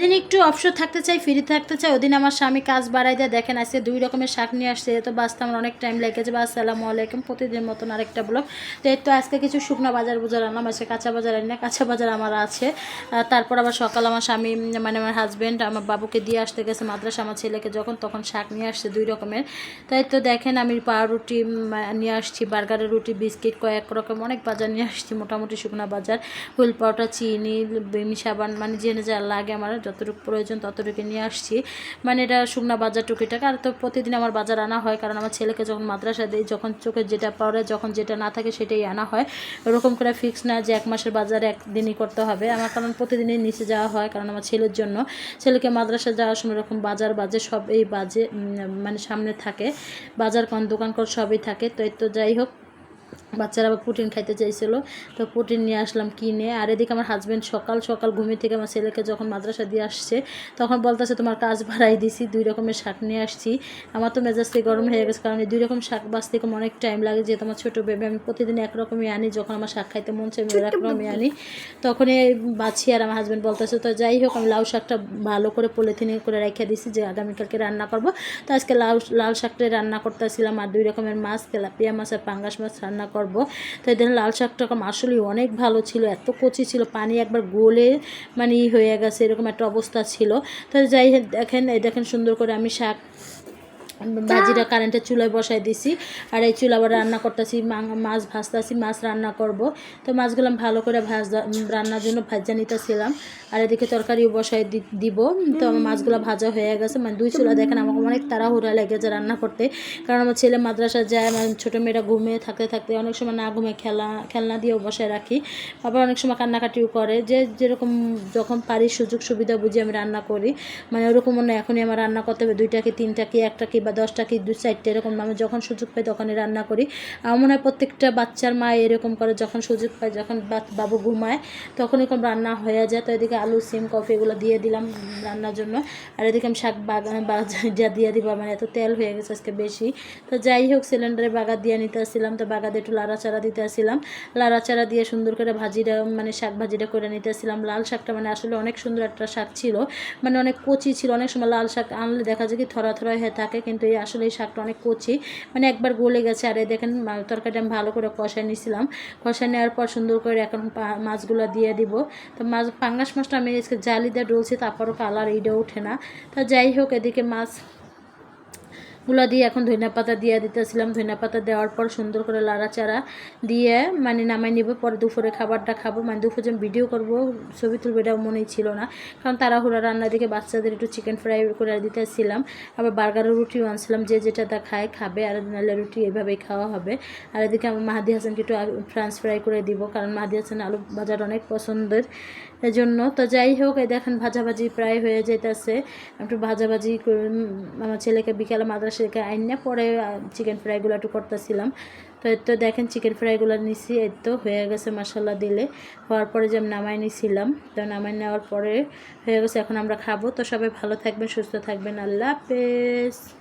যেদিন একটু অবসর থাকতে চাই ফ্রি থাকতে চাই, ওদিন আমার স্বামী কাজ বাড়াই দেয়। দেখেন, আজকে দুই রকমের শাক নিয়ে আসছে। তো বাঁচতে আমার অনেক টাইম লেগেছে বা আসসালামু আলাইকুম প্রতিদিন মতন আরেকটা ব্লগ। তো এই তো আজকে কিছু শুকনো বাজার বুজার আনলাম। আজকে কাঁচা বাজার আনি না, কাঁচা বাজার আমার আছে। তারপর আবার সকাল আমার স্বামী মানে আমার হাজব্যান্ড আমার বাবুকে দিয়ে আসতে গেছে মাদ্রাসা। আমার ছেলেকে যখন তখন শাক নিয়ে আসছে দুই রকমের। তাই তো দেখেন, আমি পাউরুটি নিয়ে আসছি, বার্গারের রুটি, বিস্কিট, কয়েক রকম অনেক বাজার নিয়ে আসছি। মোটামুটি শুকনো বাজার। হুইল চিনি, বেমি, সাবান মানে জেনে যা লাগে আমার যতটুকু প্রয়োজন ততটুকু নিয়ে আসছি। মানে এটা শুকনা বাজার টুকিটাকে। আর তো প্রতিদিন আমার বাজার আনা হয়, কারণ আমার ছেলেকে যখন মাদ্রাসা দিই, যখন চোখে যেটা পড়ে, যখন যেটা না থাকে সেটাই আনা হয়। ওরকম করে ফিক্স না যে এক মাসের বাজারে একদিনই করতে হবে। আমার কারণ প্রতিদিনই নিচে যাওয়া হয়, কারণ আমার ছেলের জন্য। ছেলেকে মাদ্রাসা যাওয়ার সময় এরকম বাজার বাজে, সব এই বাজে মানে সামনে থাকে। বাজার কোন, দোকান কর সবই থাকে। তো তো যাই হোক। বাচ্চারা আবার প্রোটিন খাইতে চাইছিল। তো প্রোটিন নিয়ে আসলাম কিনে। আর এদিকে আমার হাজব্যান্ড সকাল সকাল ঘুমিয়ে থেকে আমার ছেলেকে যখন মাদ্রাসা দিয়ে আসছে, তখন বলতেছে, তোমার কাজ বাড়াই দিছি, দুই রকমের শাক নিয়ে আসছি। আমার তো মেজাজটি গরম হয়ে গেছে, কারণ এই দুই রকম শাক বাঁচতে কম অনেক টাইম লাগে, যেহেতু আমার ছোটো বেবি আমি প্রতিদিন একরকমই আনি, যখন আমার শাক খাইতে মন চাই আমি একরকমই আনি। তখনই বাছি আর আমার হাজব্যান্ড বলতেছে, তো যাই হোক, আমি লাউ শাকটা ভালো করে পলিথিনে করে রেখে দিছি, যে আগামীকালকে রান্না করব। তো আজকে লাউ লাল শাকটা রান্না করতেছিলাম, আর দুই রকমের মাছ, তেলাপিয়া মাছ আর পাঙ্গাস মাছ রান্না করব। তো এদের লাল শাকটা আসলে অনেক ভালো ছিল, এত কচি ছিল, পানি একবার গোলে মানে হয়ে গেছে, এরকম একটা অবস্থা ছিল। তো যাই দেখেন, এই দেখেন সুন্দর করে আমি শাক ভাজিটা কারেন্টের চুলায় বসাই দিছি, আর এই চুলা আবার রান্না করতেছি মাছ ভাজতেছি, মাছ রান্না করব। তো মাছগুলো ভালো করে ভাজ রান্নার জন্য ভাজা নিতেছিলাম, আর এদিকে তরকারিও বসাই দিব। তো আমার মাছগুলো ভাজা হয়ে গেছে মানে দুই চুলা দেখেন আমাকে অনেক তাড়াহুড়া লেগেছে রান্না করতে। কারণ আমার ছেলে মাদ্রাসা যায় মানে ছোটো মেয়েরা ঘুমিয়ে থাকতে থাকতে অনেক সময় না ঘুমে খেলা, খেলনা দিয়েও বসায় রাখি। আবার অনেক সময় কান্নাকাটিও করে, যে যেরকম যখন পারি সুযোগ সুবিধা বুঝে আমি রান্না করি। মানে ওরকম মনে এখনই আমার রান্না করতে হবে, দুইটা কি, তিনটা কি, একটা কি বা দশটা কি দু চারটে এরকম আমি যখন সুযোগ পাই তখনই রান্না করি, আমার মনে হয় প্রত্যেকটা বাচ্চার মা এরকম করে যখন সুযোগ পায়, যখন বা- বাবু ঘুমায়, তখন এরকম রান্না হয়ে যায়। তো এদিকে আলু, সিম, কফি এগুলো দিয়ে দিলাম রান্নার জন্য। আর এদিকে আমি শাক বাগানে বাজা দিয়ে দিব মানে এত তেল হয়ে গেছে আজকে বেশি। তো যাই হোক সিলিন্ডারে বাগা দিয়ে নিতে আসছিলাম। তো বাগাতে একটু লাড়াচাড়া দিতে আসছিলাম। লাড়াচাড়া দিয়ে সুন্দর করে ভাজিটা মানে শাক ভাজিটা করে নিতে আসছিলাম। লাল শাকটা মানে আসলে অনেক সুন্দর একটা শাক ছিল। মানে অনেক কচি ছিল, অনেক সময় লাল শাক আনলে দেখা যায় কি থরা থরা হয়ে থাকে, কিন্তু এই আসলে এই শাকটা অনেক কচি। মানে একবার গলে গেছে, আর এই দেখেন তরকারিটা আমি ভালো করে কষায় নিয়েছিলাম কষায় নেওয়ার পর সুন্দর করে এখন মাছগুলো দিয়ে দিব। তো মাছ, পাঙ্গাস মাছটা আমি আজকে জালি দিয়ে ডলছি, তারপরও কালার এইটা ওঠে না। তা যাই হোক, এদিকে মাছ গুলো দিয়ে এখন ধনিয়া পাতা দিয়ে দিতেছিলাম। ধনিয়া পাতা দেওয়ার পর সুন্দর করে লাড়াচাড়া দিয়ে মানে নামাই নিব। পরে দুপুরে খাবারটা খাব। মানে দুপুরে যে ভিডিও করব, ছবি তুলবো, এটাও মনেই ছিল না। কারণ তাড়াহুড়া রান্না দিকে বাচ্চাদের একটু চিকেন ফ্রাই করে দিতেছিলাম। আবার বার্গারের রুটিও আনছিলাম। যে যেটা তা খায়, খাবে। আর নাহলে রুটি এভাবেই খাওয়া হবে। আর এদিকে আমার মাহাদি হাসানকে একটু ফ্রান্স ফ্রাই করে দিব। কারণ মাহাদি হাসান আলু বাজার অনেক পছন্দের। এজন্য। তো যাই হোক, এই দেখেন ভাজাভাজি প্রায় হয়ে যেতেছে একটু ভাজাভাজি আমার ছেলেকে বিকালে মাদ্রাসা থেকে আইন না পরে চিকেন ফ্রাইগুলো একটু করতেছিলাম। তো এর তো দেখেন চিকেন ফ্রাইগুলো নিছি, এই তো হয়ে গেছে মশলা দিলে। হওয়ার পরে যে আমি নামাই নিছিলাম, তো নামাই নেওয়ার পরে হয়ে গেছে, এখন আমরা খাব। তো সবাই ভালো থাকবেন, সুস্থ থাকবেন। আল্লাহ হাফেজ।